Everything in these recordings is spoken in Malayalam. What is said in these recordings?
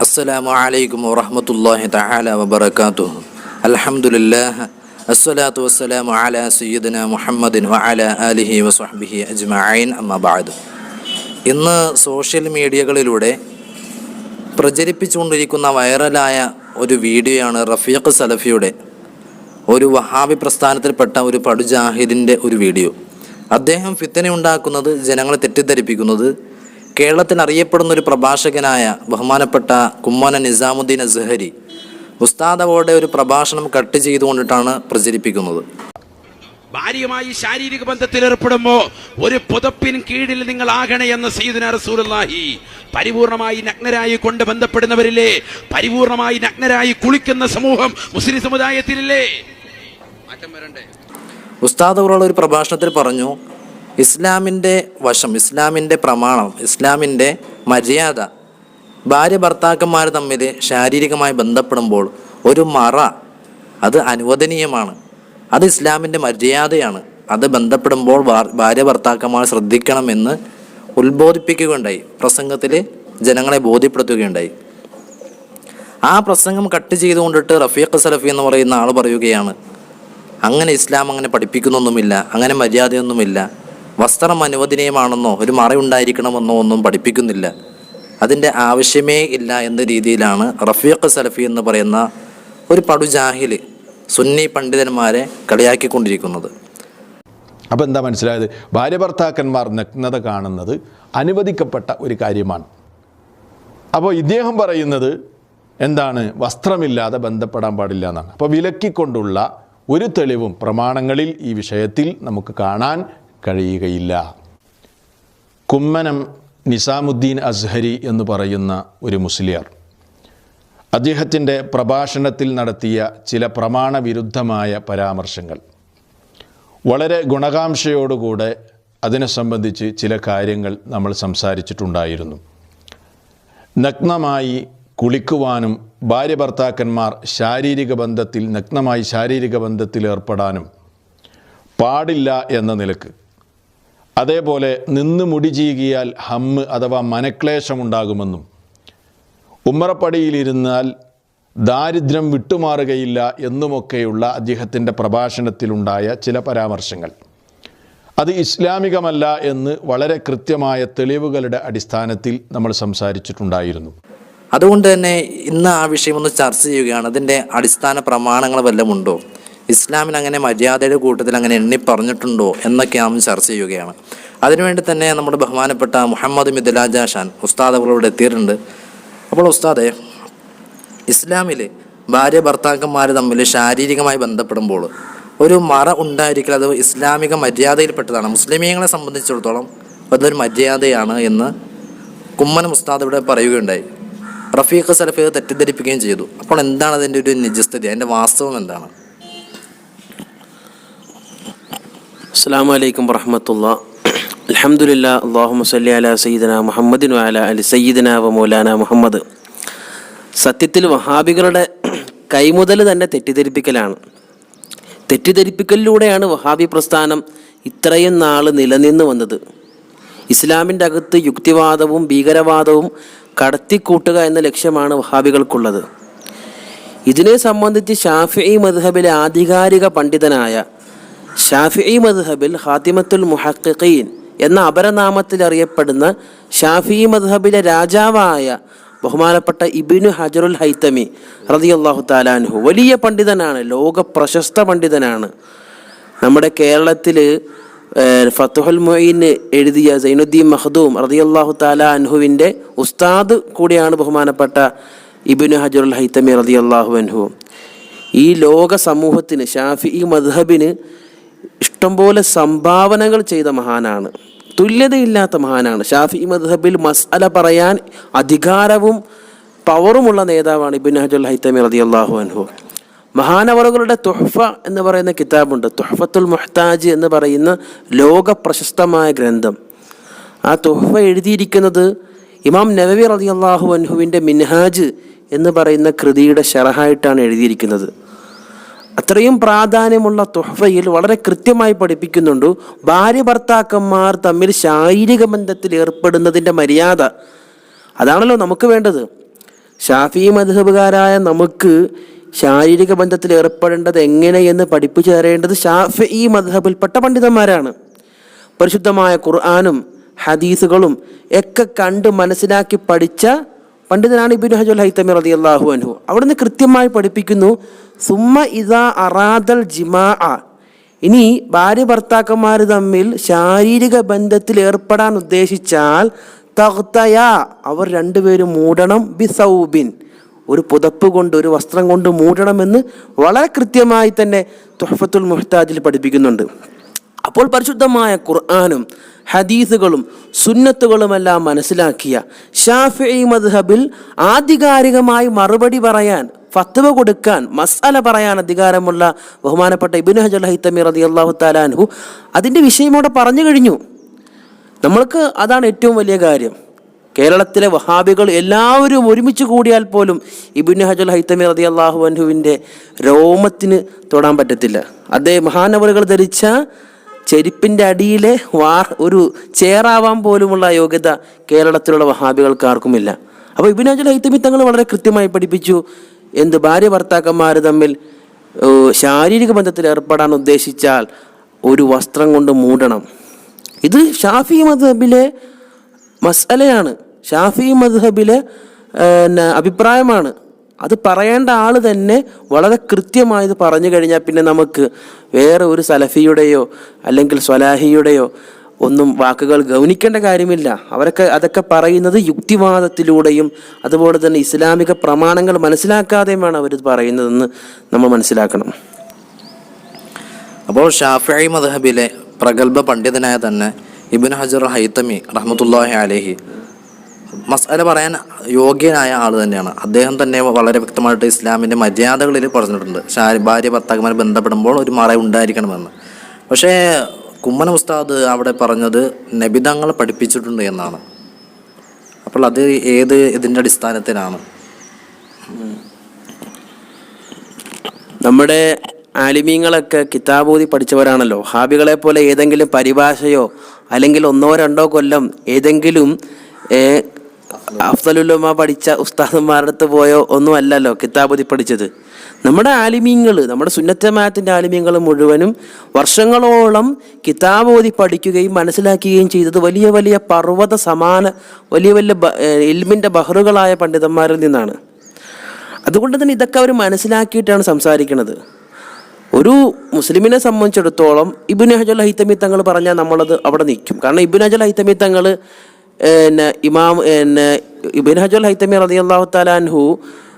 السلام عليكم ورحمة الله تعالى وبركاته الحمد لله الصلاة والسلام على سيدنا محمد وعلى آله وصحبه أجمعين أما بعد ഇന്ന് സോഷ്യൽ മീഡിയകളിലൂടെ പ്രചരിപ്പിച്ചുകൊണ്ടിരിക്കുന്ന വൈറലായ ഒരു വീഡിയോയാണ് റഫീഖ് സലഫിയുടെ ഒരു വഹാബി പ്രസ്ഥാനത്തിൽപ്പെട്ട ഒരു പടുജാഹിദിൻ്റെ ഒരു വീഡിയോ അദ്ദേഹം ഫിത്തന ഉണ്ടാക്കുന്നത് ജനങ്ങളെ തെറ്റിദ്ധരിപ്പിക്കുന്നത് കേരളത്തിൽ അറിയപ്പെടുന്ന ഒരു പ്രഭാഷകനായ ബഹുമാനപ്പെട്ട കുമ്മന നിസാമുദ്ദീൻ അസ്ഹരി ഉസ്താദ് ഒരു പ്രഭാഷണം കട്ട് ചെയ്തുകൊണ്ടിട്ടാണ് പ്രചരിപ്പിക്കുന്നത്. ഭാര്യയുമായി ശാരീരിക ബന്ധത്തിൽ ഏർപ്പെടുമ്പോൾ ഒരു പുതപ്പിൻ കീഴിൽ നിങ്ങൾ ആകണേ എന്ന് സയ്യിദുന റസൂലുള്ളാഹി. പരിപൂർണമായി നഗ്നരായി കൊണ്ട് ബന്ധപ്പെടുന്നവരില്ലേ? പരിപൂർണമായി നഗ്നരായി കുളിക്കുന്ന സമൂഹം മുസ്ലിം സമുദായത്തിലില്ലേ? മാറ്റം വരണ്ടേ ഉസ്താദ് ഒരു പ്രഭാഷണത്തിൽ പറഞ്ഞു ഇസ്ലാമിന്റെ വശം ഇസ്ലാമിന്റെ പ്രമാണം ഇസ്ലാമിന്റെ മര്യാദ. ഭാര്യ ഭർത്താക്കന്മാർ തമ്മിൽ ശാരീരികമായി ബന്ധപ്പെടുമ്പോൾ ഒരു മറ അത് അനുവദനീയമാണ്. അത് ഇസ്ലാമിന്റെ മര്യാദയാണ്. അത് ബന്ധപ്പെടുമ്പോൾ ഭാര്യ ഭർത്താക്കന്മാർ ശ്രദ്ധിക്കണമെന്ന് ഉത്ബോധിപ്പിക്കുകയുണ്ടായി. പ്രസംഗത്തിൽ ജനങ്ങളെ ബോധ്യപ്പെടുത്തുകയുണ്ടായി. ആ പ്രസംഗം കട്ട് ചെയ്തുകൊണ്ടിട്ട് റഫീഖ് സലഫി എന്ന് പറയുന്ന ആൾ പറയുകയാണ് അങ്ങനെ ഇസ്ലാം അങ്ങനെ പഠിപ്പിക്കുന്നൊന്നുമില്ല അങ്ങനെ മര്യാദയൊന്നുമില്ല വസ്ത്രം അനുവദനീയമാണെന്നോ ഒരു മറയുണ്ടായിരിക്കണമെന്നോ ഒന്നും പഠിപ്പിക്കുന്നില്ല. അതിന്റെ ആവശ്യമേ ഇല്ല എന്ന രീതിയിലാണ് റഫീഖ് സലഫി എന്ന് പറയുന്ന ഒരു പടുജാഹിൽ സുന്നി പണ്ഡിതന്മാരെ കളിയാക്കിക്കൊണ്ടിരിക്കുന്നത്. അപ്പോൾ എന്താ മനസ്സിലായത്? ഭാര്യ ഭർത്താക്കന്മാർ നഗ്നത കാണുന്നത് അനുവദിക്കപ്പെട്ട ഒരു കാര്യമാണ്. അപ്പോൾ ഇദ്ദേഹം പറയുന്നത് എന്താണ്? വസ്ത്രമില്ലാതെ ബന്ധപ്പെടാൻ പാടില്ല എന്നാണ്. അപ്പോൾ വിലക്കിക്കൊണ്ടുള്ള ഒരു തെളിവും പ്രമാണങ്ങളിൽ ഈ വിഷയത്തിൽ നമുക്ക് കാണാൻ കഴിയുകയില്ല. കുമ്മനം നിസാമുദ്ദീൻ അസ്ഹരി എന്ന് പറയുന്ന ഒരു മുസ്ലിയാർ. അദ്ദേഹത്തിന്റെ പ്രഭാഷണത്തിൽ നടത്തിയ ചില പ്രമാണവിരുദ്ധമായ പരാമർശങ്ങൾ. വളരെ ഗുണകാംക്ഷയോടുകൂടെ അതിനെ സംബന്ധിച്ച് ചില കാര്യങ്ങൾ നമ്മൾ സംസാരിച്ചിട്ടുണ്ടായിരുന്നു. നഗ്നമായി കുളിക്കുവാനും ഭാര്യ ഭർത്താക്കന്മാർ ശാരീരിക ബന്ധത്തിൽ നഗ്നമായി ശാരീരിക ബന്ധത്തിൽ ഏർപ്പെടാനും പാടില്ല എന്ന നിലയ്ക്ക് അതേപോലെ നിന്ന് മുടി ചീകിയാൽ ഹമ്മ് അഥവാ മനക്ലേശമുണ്ടാകുമെന്നും. ഉമ്മറപ്പടിയിലിരുന്നാൽ ദാരിദ്ര്യം വിട്ടുമാറുകയില്ല എന്നുമൊക്കെയുള്ള അദ്ദേഹത്തിന്റെ പ്രഭാഷണത്തിലുണ്ടായ ചില പരാമർശങ്ങൾ. അത് ഇസ്ലാമികമല്ല എന്ന് വളരെ കൃത്യമായ തെളിവുകളുടെ അടിസ്ഥാനത്തിൽ നമ്മൾ സംസാരിച്ചിട്ടുണ്ടായിരുന്നു. അതുകൊണ്ട് തന്നെ ഇന്ന് ആ വിഷയം ഒന്ന് ചർച്ച ചെയ്യുകയാണ്. അതിന്റെ അടിസ്ഥാന പ്രമാണങ്ങൾ വല്ലതും ഉണ്ടോ? ഇസ്ലാമിൽ അങ്ങനെ മര്യാദയുടെ കൂട്ടത്തിൽ അങ്ങനെ എണ്ണി പറഞ്ഞിട്ടുണ്ടോ എന്നൊക്കെ നാം ചർച്ച ചെയ്യുകയാണ്. അതിനുവേണ്ടി തന്നെ നമ്മുടെ ബഹുമാനപ്പെട്ട മുഹമ്മദ് മിദലാജ ഷാൻ ഉസ്താദ് അവളോട് എത്തിയിട്ടുണ്ട്. അപ്പോൾ ഉസ്താദെ ഇസ്ലാമിൽ ഭാര്യ ഭർത്താക്കന്മാർ തമ്മിൽ ശാരീരികമായി ബന്ധപ്പെടുമ്പോൾ ഒരു മറ ഉണ്ടായിരിക്കൽ അത് ഇസ്ലാമിക മര്യാദയിൽപ്പെട്ടതാണ്. മുസ്ലിമീങ്ങളെ സംബന്ധിച്ചിടത്തോളം അതൊരു മര്യാദയാണ് എന്ന് കുമ്മന മുസ്താദ് ഇവിടെ പറയുകയുണ്ടായി. റഫീഖ് സലഫീഖ് തെറ്റിദ്ധരിപ്പിക്കുകയും ചെയ്തു. അപ്പോൾ എന്താണ് അതിന്റെ ഒരു നിജസ്ഥിതി? അതിന്റെ വാസ്തവം എന്താണ്? അസ്സാം വലൈക്കും വറഹമത്തുള്ള. അലഹമുല്ല അള്ളാഹു സല്ലി അല സയ്യിദന മുഹമ്മദിൻ വാല അലി സയ്യിദന വ മൗലാന മുഹമ്മദ്. സത്യത്തിൽ വഹാബികളുടെ കൈമുതൽ തന്നെ തെറ്റിദ്ധരിപ്പിക്കലാണ്. തെറ്റിദ്ധരിപ്പിക്കലിലൂടെയാണ് വഹാബി പ്രസ്ഥാനം ഇത്രയും നാൾ നിലനിന്ന് വന്നത്. ഇസ്ലാമിന്റെ അകത്ത് യുക്തിവാദവും ഭീകരവാദവും കടത്തിക്കൂട്ടുക എന്ന ലക്ഷ്യമാണ് വഹാബികൾക്കുള്ളത്. ഇതിനെ സംബന്ധിച്ച് ഷാഫി മദ്ഹബിലെ ആധികാരിക പണ്ഡിതനായ ഷാഫിഇ മദ്ഹബിൽ ഹാത്തിമത്തുൽ മുഹഖീൻ എന്ന അപരനാമത്തിൽ അറിയപ്പെടുന്ന ഷാഫിഇ മദ്ഹബിലെ രാജാവായ ബഹുമാനപ്പെട്ട ഇബിനു ഹജറുൽ ഹൈത്തമി റതിയല്ലാഹു താലാൻഹു വലിയ പണ്ഡിതനാണ് ലോക പ്രശസ്ത പണ്ഡിതനാണ്. നമ്മുടെ കേരളത്തിൽ ഫത്തുഹുൽ മൊയ്ൻ എഴുതിയ സൈനുദ്ദീൻ മഹദൂം റതിയല്ലാഹു താല അൻഹുവിന്റെ ഉസ്താദ് കൂടിയാണ് ബഹുമാനപ്പെട്ട ഇബിനു ഹജറുൽ ഹൈത്തമി റതിയല്ലാഹു അൻഹു. ഈ ലോക സമൂഹത്തിന് ഷാഫി മദ്ഹബിന് ഇഷ്ടംപോലെ സംഭാവനകൾ ചെയ്ത മഹാനാണ്. തുല്യതയില്ലാത്ത മഹാനാണ്. ഷാഫി മദ്ഹബിൽ മസ്അല പറയാൻ അധികാരവും പവറുമുള്ള നേതാവാണ് ഇബിൻ ഹജുൽ ഹൈത്തമി റതി അള്ളാഹു അൻഹു. മഹാനവറുകളുടെ തുഹ്ഫ എന്ന് പറയുന്ന കിതാബുണ്ട്. തുഹ്ഫത്തുൽ മുഹ്താജ് എന്ന് പറയുന്ന ലോക പ്രശസ്തമായ ഗ്രന്ഥം. ആ തുഹ്ഫ എഴുതിയിരിക്കുന്നത് ഇമാം നവവി റതി അള്ളാഹു അൻഹുവിന്റെ മിൻഹാജ് എന്ന് പറയുന്ന കൃതിയുടെ ഷെറഹായിട്ടാണ് എഴുതിയിരിക്കുന്നത്. അത്രയും പ്രാധാന്യമുള്ള തുഹഫയിൽ വളരെ കൃത്യമായി പഠിപ്പിക്കുന്നുണ്ട്. ഭാര്യ ഭർത്താക്കന്മാർ തമ്മിൽ ശാരീരിക ബന്ധത്തിൽ ഏർപ്പെടുന്നതിന്റെ മര്യാദ. അതാണല്ലോ നമുക്ക് വേണ്ടത്. ഷാഫി മധുഹബുകാരായ നമുക്ക് ശാരീരിക ബന്ധത്തിൽ ഏർപ്പെടേണ്ടത് എങ്ങനെയെന്ന് പഠിപ്പിച്ചു തരേണ്ടത് ഷാഫി മധുഹബിൽപ്പെട്ട പണ്ഡിതന്മാരാണ്. പരിശുദ്ധമായ ഖുർആാനും ഹദീസുകളും ഒക്കെ കണ്ട് മനസ്സിലാക്കി പഠിച്ച പണ്ഡിതനാണ് ഇബിൻ ഹജുൽ ഹൈത്തമി റതി അള്ളാഹു അൻഹു. അവിടുന്ന് കൃത്യമായി പഠിപ്പിക്കുന്നു സുമ്മ ഇതാ അറാദൽ ജിമാ ഇനി ഭാര്യ ഭർത്താക്കന്മാർ തമ്മിൽ ശാരീരിക ബന്ധത്തിൽ ഏർപ്പെടാൻ ഉദ്ദേശിച്ചാൽ തഖ്തയ അവർ രണ്ടുപേരും മൂടണം ബി സൗബിൻ. ഒരു പുതപ്പ് കൊണ്ട് ഒരു വസ്ത്രം കൊണ്ട് മൂടണമെന്ന് വളരെ കൃത്യമായി തന്നെ തുഹഫത്തുൽ മുഹ്താജിൽ പഠിപ്പിക്കുന്നുണ്ട്. അപ്പോൾ പരിശുദ്ധമായ ഖുർആാനും ഹദീസുകളും സുന്നത്തുകളുമെല്ലാം മനസ്സിലാക്കിയ ഷാഫി മദ്ഹബിൽ ആധികാരികമായി മറുപടി പറയാൻ ഫത്വ കൊടുക്കാൻ മസാല പറയാൻ അധികാരമുള്ള ബഹുമാനപ്പെട്ട ഇബിൻ ഹജൽ ഹൈത്തമി റതി അള്ളാഹു താലാൻഹു അതിന്റെ വിഷയമോടെ പറഞ്ഞു കഴിഞ്ഞു. നമ്മൾക്ക് അതാണ് ഏറ്റവും വലിയ കാര്യം. കേരളത്തിലെ വഹാബികൾ എല്ലാവരും ഒരുമിച്ച് കൂടിയാൽ പോലും ഇബിൻ ഹജുൽ ഹൈത്തമി റതി അള്ളാഹു അൻഹുവിന്റെ രോമത്തിന് തൊടാൻ പറ്റത്തില്ല. അദ്ദേഹം മഹാനവറുകൾ ധരിച്ച ചെരുപ്പിന്റെ അടിയിലെ വാർ ഒരു ചേറാവാൻ പോലുമുള്ള യോഗ്യത കേരളത്തിലുള്ള വഹാബികൾക്ക് ആർക്കുമില്ല അപ്പോൾ ഇബിനാജുൽ ഹൈത്തമി തങ്ങൾ വളരെ കൃത്യമായി പഠിപ്പിച്ചു എന്ത് ഭാര്യ ഭർത്താക്കന്മാർ തമ്മിൽ ശാരീരിക ബന്ധത്തിൽ ഏർപ്പെടാൻ ഉദ്ദേശിച്ചാൽ ഒരു വസ്ത്രം കൊണ്ട് മൂടണം. ഇത് ഷാഫി മദ്ഹബിലെ മസലയാണ് ഷാഫി മദ്ഹബിലെ അഭിപ്രായമാണ്. അത് പറയേണ്ട ആൾ തന്നെ വളരെ കൃത്യമായി ഇത് പറഞ്ഞു കഴിഞ്ഞാൽ പിന്നെ നമുക്ക് വേറെ ഒരു സലഫിയുടെയോ അല്ലെങ്കിൽ സ്വലാഹിയുടെയോ ഒന്നും വാക്കുകൾ ഗൗനിക്കേണ്ട കാര്യമില്ല. അവരൊക്കെ അതൊക്കെ പറയുന്നത് യുക്തിവാദത്തിലൂടെയും അതുപോലെ തന്നെ ഇസ്ലാമിക പ്രമാണങ്ങൾ മനസ്സിലാക്കാതെയുമാണ് അവർ പറയുന്നതെന്ന് നമ്മൾ മനസ്സിലാക്കണം. അപ്പോൾ ഷാഫി മദ്ഹബിലെ പ്രഗത്ഭ പണ്ഡിതനായ തന്നെ ഇബിൻ ഹജർ ഹൈത്തമി റഹ്മത്തുല്ലാഹി അലഹി മസാല പറയാൻ യോഗ്യനായ ആൾ തന്നെയാണ്. അദ്ദേഹം തന്നെ വളരെ വ്യക്തമായിട്ട് ഇസ്ലാമിന്റെ മര്യാദകളിൽ പറഞ്ഞിട്ടുണ്ട്. ഷാരി ഭാര്യ ഭർത്താക്കന്മാർ ബന്ധപ്പെടുമ്പോൾ ഒരു മറ ഉണ്ടായിരിക്കണമെന്ന്. പക്ഷേ കുമ്മന ഉസ്താദ് അവിടെ പറഞ്ഞത് നബിതങ്ങൾ പഠിപ്പിച്ചിട്ടുണ്ട് എന്നാണ്. അപ്പോൾ അത് ഏത് ഇതിന്റെ അടിസ്ഥാനത്തിലാണ്? നമ്മുടെ ആലിമീങ്ങളൊക്കെ കിതാബൂതി പഠിച്ചവരാണല്ലോ. ഹാബികളെ പോലെ ഏതെങ്കിലും പരിഭാഷയോ അല്ലെങ്കിൽ ഒന്നോ രണ്ടോ കൊല്ലം ഏതെങ്കിലും ഏ, പഠിച്ച ഉസ്താദന്മാരുടെ അടുത്ത് പോയോ? ഒന്നും അല്ലല്ലോ കിതാബോധി പഠിച്ചത്. നമ്മുടെ ആലിമീങ്ങൾ നമ്മുടെ സുന്നത്തമാത്തിന്റെ ആലിമീങ്ങൾ മുഴുവനും വർഷങ്ങളോളം കിതാബോധി പഠിക്കുകയും മനസ്സിലാക്കുകയും ചെയ്തത് വലിയ വലിയ പർവത സമാന വലിയ വലിയ എൽമിന്റെ ബഹറുകളായ പണ്ഡിതന്മാരിൽ നിന്നാണ്. അതുകൊണ്ട് തന്നെ ഇതൊക്കെ അവർ മനസ്സിലാക്കിയിട്ടാണ് സംസാരിക്കുന്നത് ഒരു മുസ്ലിമിനെ സംബന്ധിച്ചിടത്തോളം ഇബിൻ ഹജൽ ഹൈത്തമി തങ്ങൾ പറഞ്ഞാൽ നമ്മളത് അവിടെ നിൽക്കും. കാരണം ഇബിൻ ഹജൽ ഹൈത്തമി തങ്ങൾ പിന്നെ ഇമാം പിന്നെ ഇബിൻ ഹജൽ ഹൈത്തമി റതി അള്ളാഹു താലാൻഹു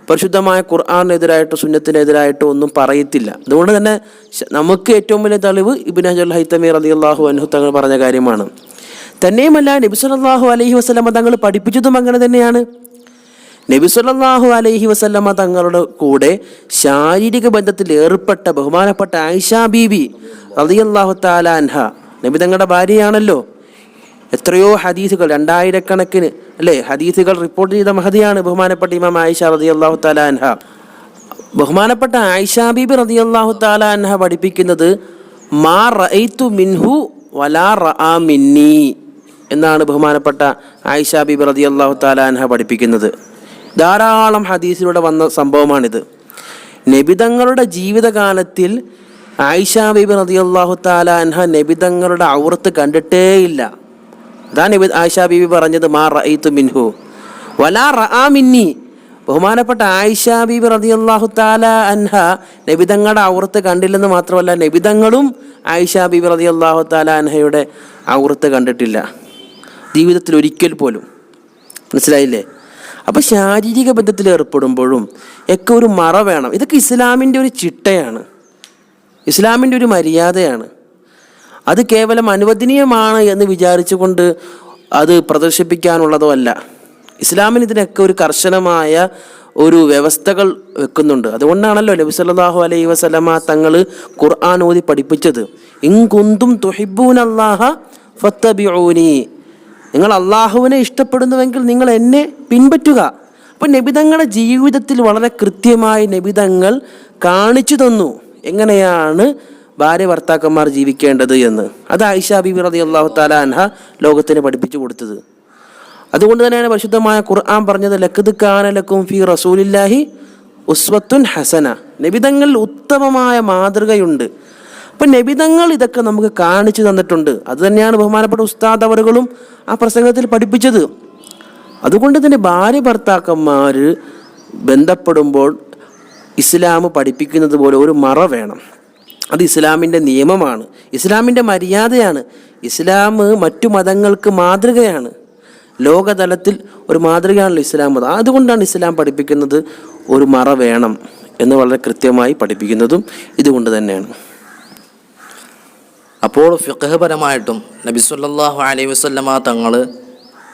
പരിശുദ്ധമായ ഖുർആാനെതിരായിട്ടോ സുന്നത്തിനെതിരായിട്ടോ ഒന്നും പറയത്തില്ല. അതുകൊണ്ട് തന്നെ നമുക്ക് ഏറ്റവും വലിയ തെളിവ് ഇബിൻ ഹജൽ ഹൈത്തമി റതി അള്ളാഹു അൻഹു തങ്ങൾ പറഞ്ഞ കാര്യമാണ്. തന്നെയുമല്ല നബി സല്ലല്ലാഹു അലഹി വസ്ലമ തങ്ങൾ പഠിപ്പിച്ചതും അങ്ങനെ തന്നെയാണ്. നബി സല്ലല്ലാഹു അലഹി വസ്ലമ തങ്ങളുടെ കൂടെ ശാരീരിക ബന്ധത്തിൽ ഏർപ്പെട്ട ബഹുമാനപ്പെട്ട ആയിഷ ബീബി റളിയല്ലാഹു തആല അൻഹ. നബി തങ്ങളുടെ ഭാര്യയാണല്ലോ. എത്രയോ ഹദീസുകൾ രണ്ടായിരക്കണക്കിന് അല്ലേ? ഹദീസുകൾ റിപ്പോർട്ട് ചെയ്ത മഹതിയാണ് ബഹുമാനപ്പെട്ട ഇമാം ആയിഷ റളിയല്ലാഹു തആല അൻഹ. ബഹുമാനപ്പെട്ട ആയിഷ ബീബി അള്ളാഹു തആല അൻഹ പഠിപ്പിക്കുന്നത് മാ റഅയ്തു മിൻഹു വലാ റആ മിന്നി എന്നാണ് ബഹുമാനപ്പെട്ട ആയിഷ ബീബി റളിയല്ലാഹു തആല അൻഹ പഠിപ്പിക്കുന്നത്. ധാരാളം ഹദീസിലൂടെ വന്ന സംഭവമാണിത്. നബിതങ്ങളുടെ ജീവിതകാലത്തിൽ ആയിഷ ബീബി റളിയല്ലാഹു തആല അൻഹ നബിതങ്ങളുടെ ഔറത്ത് കണ്ടിട്ടേയില്ല. അതാണ് ആയിഷ ബീബി പറഞ്ഞത് മാ റഅയ്തു മിൻഹു. വലാ റആ മിന്നി. ബഹുമാനപ്പെട്ട ആയിഷ ബീബി റളിയല്ലാഹു തആല അൻഹ നബിതങ്ങളുടെ ഔറത്ത് കണ്ടില്ലെന്ന് മാത്രമല്ല നബിതങ്ങളും ആയിഷ ബീബി റളിയല്ലാഹു തആല അൻഹയുടെ ഔറത്ത് കണ്ടിട്ടില്ല. ജീവിതത്തിൽ ഒരിക്കൽ പോലും. മനസ്സിലായില്ലേ? അപ്പോൾ ശാരീരിക ബന്ധത്തിൽ ഏർപ്പെടുമ്പോഴും ഒക്കെ ഒരു മറ വേണം. ഇതൊക്കെ ഇസ്ലാമിന്റെ ഒരു ചിട്ടയാണ്. ഇസ്ലാമിന്റെ ഒരു മര്യാദയാണ്. അത് കേവലം അനുവദനീയമാണ് എന്ന് വിചാരിച്ചുകൊണ്ട് അത് പ്രദർശിപ്പിക്കാനുള്ളതോ അല്ല. ഇസ്ലാമിന് ഇതിനൊക്കെ ഒരു കർശനമായ ഒരു വ്യവസ്ഥകൾ വെക്കുന്നുണ്ട്. അതുകൊണ്ടാണല്ലോ നബി സല്ലല്ലാഹു അലൈഹി വസല്ലമ തങ്ങൾ ഖുർആൻ ഓതി പഠിപ്പിച്ചത്. ഇങ്കുന്തും നിങ്ങൾ അള്ളാഹുവിനെ ഇഷ്ടപ്പെടുന്നുവെങ്കിൽ നിങ്ങൾ എന്നെ പിൻപറ്റുക. അപ്പം നബിതങ്ങളുടെ ജീവിതത്തിൽ വളരെ കൃത്യമായി നബിതങ്ങൾ കാണിച്ചു തന്നു. എങ്ങനെയാണ് ഭാര്യ ഭർത്താക്കന്മാർ ജീവിക്കേണ്ടത് എന്ന്. അത് ആയിഷ ബിബി റതി അള്ളാഹു അൻഹ ലോകത്തിന് പഠിപ്പിച്ചു കൊടുത്തത്. അതുകൊണ്ട് തന്നെയാണ് പരിശുദ്ധമായ ഖുർആൻ പറഞ്ഞത് ലക്കത് കാനലക്കും ഫി റസൂലില്ലാഹി ഉസ്വത്തുൻ ഹസന. നബിതങ്ങളിൽ ഉത്തമമായ മാതൃകയുണ്ട്. അപ്പം നബിതങ്ങൾ ഇതൊക്കെ നമുക്ക് കാണിച്ചു തന്നിട്ടുണ്ട്. അത് തന്നെയാണ് ബഹുമാനപ്പെട്ട ഉസ്താദ് അവറുകളും ആ പ്രസംഗത്തിൽ പഠിപ്പിച്ചത്. അതുകൊണ്ട് തന്നെ ഭാര്യ ഭർത്താക്കന്മാർ ബന്ധപ്പെടുമ്പോൾ ഇസ്ലാം പഠിപ്പിക്കുന്നത് പോലെ ഒരു മറ വേണം. അത് ഇസ്ലാമിന്റെ നിയമമാണ്. ഇസ്ലാമിന്റെ മര്യാദയാണ്. ഇസ്ലാം മറ്റു മതങ്ങൾക്ക് മാതൃകയാണ്. ലോകതലത്തിൽ ഒരു മാതൃകയാണല്ലോ ഇസ്ലാം മതം. അതുകൊണ്ടാണ് ഇസ്ലാം പഠിപ്പിക്കുന്നത് ഒരു മറ വേണം എന്ന് വളരെ കൃത്യമായി പഠിപ്പിക്കുന്നതും ഇതുകൊണ്ട് തന്നെയാണ്. അപ്പോൾ ഫിഖഹപരമായിട്ടും നബി സല്ലല്ലാഹു അലൈഹി വസല്ലമ തങ്ങൾ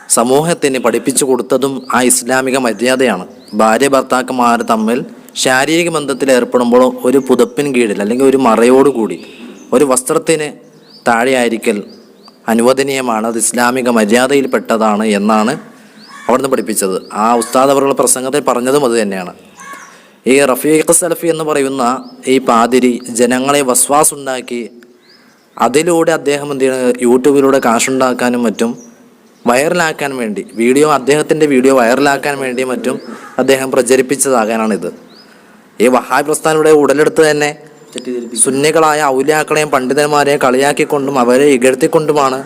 സമൂഹത്തിന് പഠിപ്പിച്ചു കൊടുത്തതും ആ ഇസ്ലാമിക മര്യാദയാണ്. ഭാര്യ ഭർത്താക്കന്മാർ തമ്മിൽ ശാരീരിക ബന്ധത്തിൽ ഏർപ്പെടുമ്പോൾ ഒരു പുതപ്പിന് കീഴിൽ അല്ലെങ്കിൽ ഒരു മറയോടുകൂടി ഒരു വസ്ത്രത്തിന് താഴെയായിരിക്കൽ അനുവദനീയമാണ്. അത് ഇസ്ലാമിക മര്യാദയിൽപ്പെട്ടതാണ് എന്നാണ് അവിടുന്ന് പഠിപ്പിച്ചത്. ആ ഉസ്താദ് അവരുടെ പ്രസംഗത്തിൽ പറഞ്ഞതും അത് തന്നെയാണ്. ഈ റഫീഖ് സലഫി എന്ന് പറയുന്ന ഈ പാതിരി ജനങ്ങളെ വസ്വാസുണ്ടാക്കി അതിലൂടെ അദ്ദേഹം എന്ത് ചെയ്യണം? യൂട്യൂബിലൂടെ കാശുണ്ടാക്കാനും മറ്റും വൈറലാക്കാൻ വേണ്ടി വീഡിയോ അദ്ദേഹത്തിന്റെ വീഡിയോ വൈറലാക്കാൻ വേണ്ടി മറ്റും അദ്ദേഹം പ്രചരിപ്പിച്ചതാകാനാണിത്. ഈ വഹാബ് പ്രസ്ഥാനയുടെ ഉടലെടുത്ത് തന്നെ സുന്നികളായ ഔലിയാക്കളെയും പണ്ഡിതന്മാരെയും കളിയാക്കിക്കൊണ്ടും അവരെ ഇകഴ്ത്തിക്കൊണ്ടുമാണ്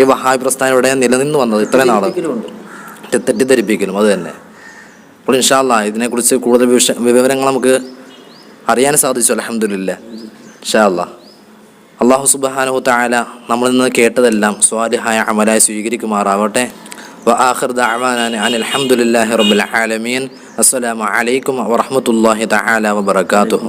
ഈ വഹാബ് പ്രസ്ഥാനയുടെ നിലനിന്ന് വന്നത് ഇത്ര നാൾ. തെറ്റിദ്ധരിപ്പിക്കലും അത് തന്നെ. അപ്പോൾ ഇൻഷാല്ല ഇതിനെക്കുറിച്ച് കൂടുതൽ വിഷ വിവരങ്ങൾ നമുക്ക് അറിയാൻ സാധിച്ചു. അലഹമില്ല ഇൻഷാല്ല അള്ളാഹു സുബാനു താല നമ്മളിന്ന് കേട്ടതെല്ലാം സ്വാലിഹായ അമലായി സ്വീകരിക്കുമാറാവട്ടെ. وآخر دعوانا أن الحمد لله رب العالمين السلام عليكم ورحمة الله تعالى وبركاته